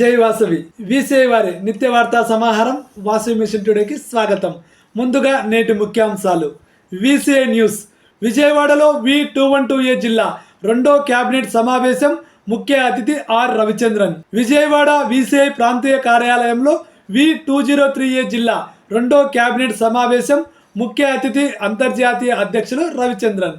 జై వాసవి. వీసీఐ వారి నిత్య వార్తా సమాహారం వాసవి మిషన్ టుడేకి స్వాగతం. ముందుగా నేటి ముఖ్యాంశాలు. VCI news. విజయవాడలో V two one two A జిల్లా రెండో కేబినెట్ సమావేశం ముఖ్య అతిథి ఆర్ రవిచంద్రన్. విజయవాడ వీసీఐ ప్రాంతీయ కార్యాలయంలో V two zero three A జిల్లా రెండో కేబినెట్ సమావేశం ముఖ్య అతిథి అంతర్జాతీయ అధ్యక్షులు రవిచంద్రన్.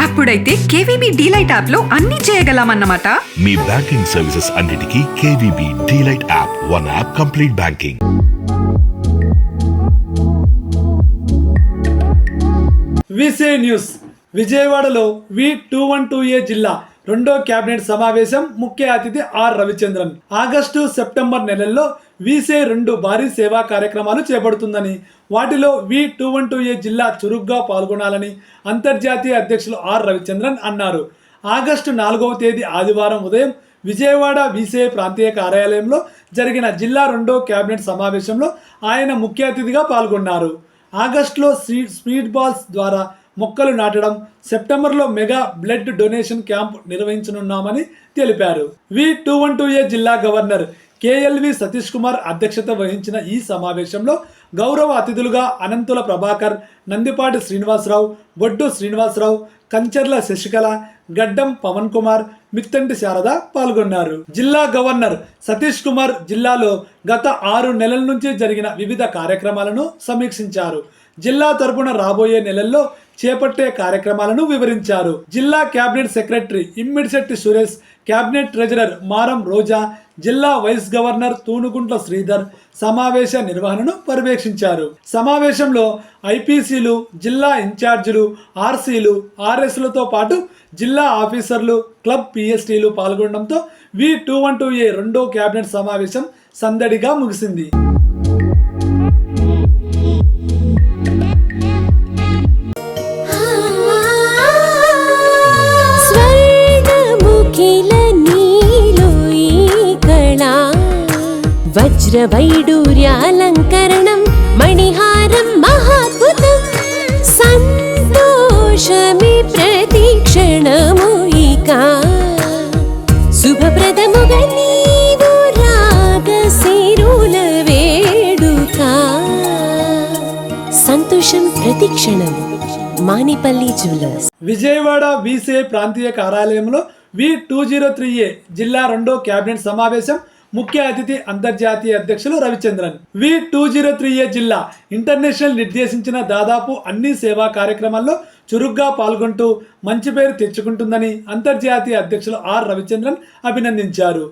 అప్పుడైతే కేవీబీ డీలైట్ యాప్లో అన్ని చేయగలమన్నమాట. మీ బ్యాంకింగ్ సర్వీసెస్ అన్నిటికీ KVB DeLight app one app complete banking. VCI news విజయవాడలో V two one two A జిల్లా. రెండో కేబినెట్ సమావేశం ముఖ్య అతిథి ఆర్ రవిచంద్రన్. ఆగస్టు సెప్టెంబర్ నెలల్లో వీసే రెండు భారీ సేవా కార్యక్రమాలు చేపడుతుందని వాటిలో V two one two A జిల్లా చురుగ్గా పాల్గొనాలని అంతర్జాతీయ అధ్యక్షులు ఆర్ రవిచంద్రన్ అన్నారు. ఆగస్టు నాలుగవ తేదీ ఆదివారం ఉదయం విజయవాడ విసిఐ ప్రాంతీయ కార్యాలయంలో జరిగిన జిల్లా రెండో కేబినెట్ సమావేశంలో ఆయన ముఖ్య అతిథిగా పాల్గొన్నారు. ఆగస్టులో స్వీట్ స్పీడ్ బాల్స్ ద్వారా మొక్కలు నాటడం సెప్టెంబర్లో మెగా బ్లడ్ డొనేషన్ క్యాంప్ నిర్వహించనున్నామని తెలిపారు. V two one two A జిల్లా గవర్నర్ కేఎల్వి సతీష్ కుమార్ అధ్యక్షత వహించిన ఈ సమావేశంలో గౌరవ అతిథులుగా అనంతుల ప్రభాకర్ నందిపాటి శ్రీనివాసరావు బొడ్డు శ్రీనివాసరావు కంచర్ల శశికళ గడ్డం పవన్ కుమార్ మిత్తంటి శారద పాల్గొన్నారు. జిల్లా గవర్నర్ సతీష్ కుమార్ జిల్లాలో గత ఆరు నెలల నుంచి జరిగిన వివిధ కార్యక్రమాలను సమీక్షించారు. జిల్లా తరపున రాబోయే నెలల్లో చేపట్టే కార్యక్రమాలను వివరించారు. జిల్లా cabinet secretary Immidisetti Suresh cabinet treasurer Maram Roja జిల్లా వైస్ గవర్నర్ తూనుగుంట్ల శ్రీధర్ సమావేశ నిర్వహణను పర్యవేక్షించారు. సమావేశంలో ఐపీసీలు జిల్లా ఇన్ఛార్జీలు ఆర్సీలు ఆర్ఎస్లతో పాటు జిల్లా ఆఫీసర్లు క్లబ్ పిఎస్టీలు పాల్గొనడంతో V two one two A రెండో కేబినెట్ సమావేశం సందడిగా ముగిసింది. వజ్రవైడూర్యాలంకరణం మణిహారం మహాద్భుతం సంతోషమి ప్రతిక్షణము ఇక వేడుక సంతోషం ప్రతిక్షణం మానిపల్లి జ్యువెలర్స్ విజయవాడ విసిఐ ప్రాంతీయ కార్యాలయంలో V two zero three A జిల్లా రెండో కేబినెట్ సమావేశం ముఖ్య అతిథి అంతర్జాతీయ అధ్యక్షులు Ravichandran. V two zero three A జిల్లా ఇంటర్నేషనల్ నిర్దేశించిన దాదాపు అన్ని సేవా కార్యక్రమాల్లో చురుగ్గా పాల్గొంటూ మంచి పేరు తెచ్చుకుంటుందని అంతర్జాతీయ అధ్యక్షులు ఆర్ రవిచంద్రన్ అభినందించారు.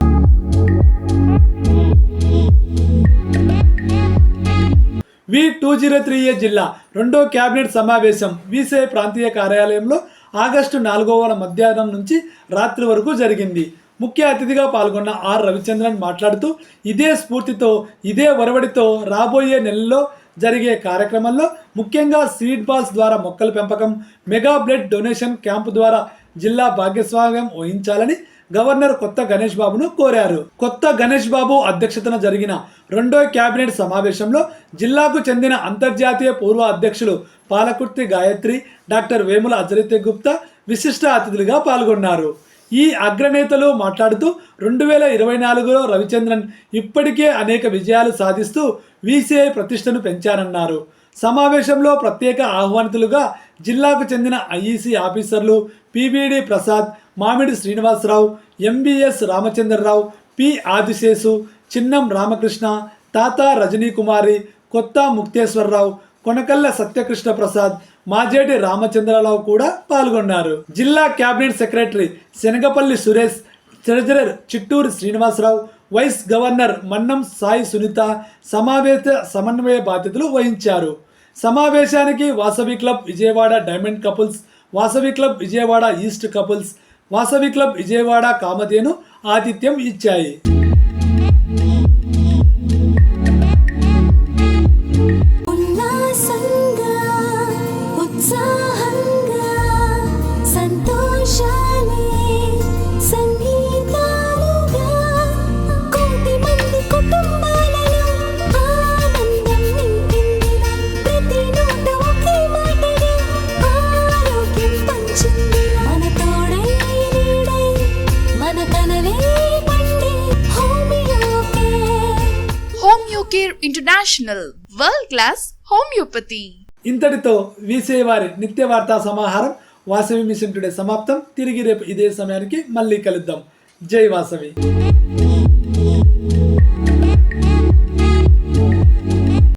V two zero three A జిల్లా రెండో కేబినెట్ సమావేశం విసిఐ ప్రాంతీయ కార్యాలయంలో ఆగస్టు నాలుగవ మధ్యాహ్నం నుంచి రాత్రి వరకు జరిగింది. ముఖ్య అతిథిగా పాల్గొన్న ఆర్ రవిచంద్రన్ మాట్లాడుతూ ఇదే స్ఫూర్తితో ఇదే ఒరవడితో రాబోయే నెలలో జరిగే కార్యక్రమంలో ముఖ్యంగా సీడ్ బాల్స్ ద్వారా మొక్కల పెంపకం మెగా బ్లడ్ డొనేషన్ క్యాంపు ద్వారా జిల్లా భాగ్యస్వామ్యం వహించాలని గవర్నర్ కొత్త గణేష్ బాబును కోరారు. కొత్త గణేష్ బాబు అధ్యక్షతన జరిగిన రెండో కేబినెట్ సమావేశంలో జిల్లాకు చెందిన అంతర్జాతీయ పూర్వ అధ్యక్షులు పాలకుర్తి గాయత్రి డాక్టర్ వేముల అజరితే గుప్తా విశిష్ట అతిథులుగా పాల్గొన్నారు. ఈ అగ్రనేతలు మాట్లాడుతూ రెండు వేల ఇరవై నాలుగులో రవిచంద్రన్ ఇప్పటికే అనేక విజయాలు సాధిస్తూ వీసీఐ ప్రతిష్టను పెంచారన్నారు సమావేశంలో ప్రత్యేక ఆహ్వానితులుగా జిల్లాకు చెందిన ఐఈసీ ఆఫీసర్లు PBD Prasad Mamidi Srinivasarao MBS Ramachandrarao P Adiseshu Chinnam Ramakrishna తాత రజనీకుమారి కొత్త ముక్తేశ్వరరావు కొనకల్ల సత్యకృష్ణ ప్రసాద్ మాజేటి రామచంద్రరావు కూడా పాల్గొన్నారు. జిల్లా cabinet secretary Shanagapalli Suresh treasurer Chitturu Srinivasarao vice governor Mannam Sai Sunitha సమావేశ సమన్వయ బాధ్యతలు వహించారు. సమావేశానికి Vasavi club Vijayawada diamond couples Vasavi club Vijayawada east couples Vasavi club Vijayawada Kamadhenu ఆతిథ్యం ఇచ్చాయి. Homeocare international world class homeopathy ఇంతటితో వీసే వారి నిత్య వార్తా సమాహారం వాసవి మిషన్ టుడే సమాప్తం. తిరిగి రేపు ఇదే సమయానికి మళ్ళీ కలుద్దాం. జై వాసవి.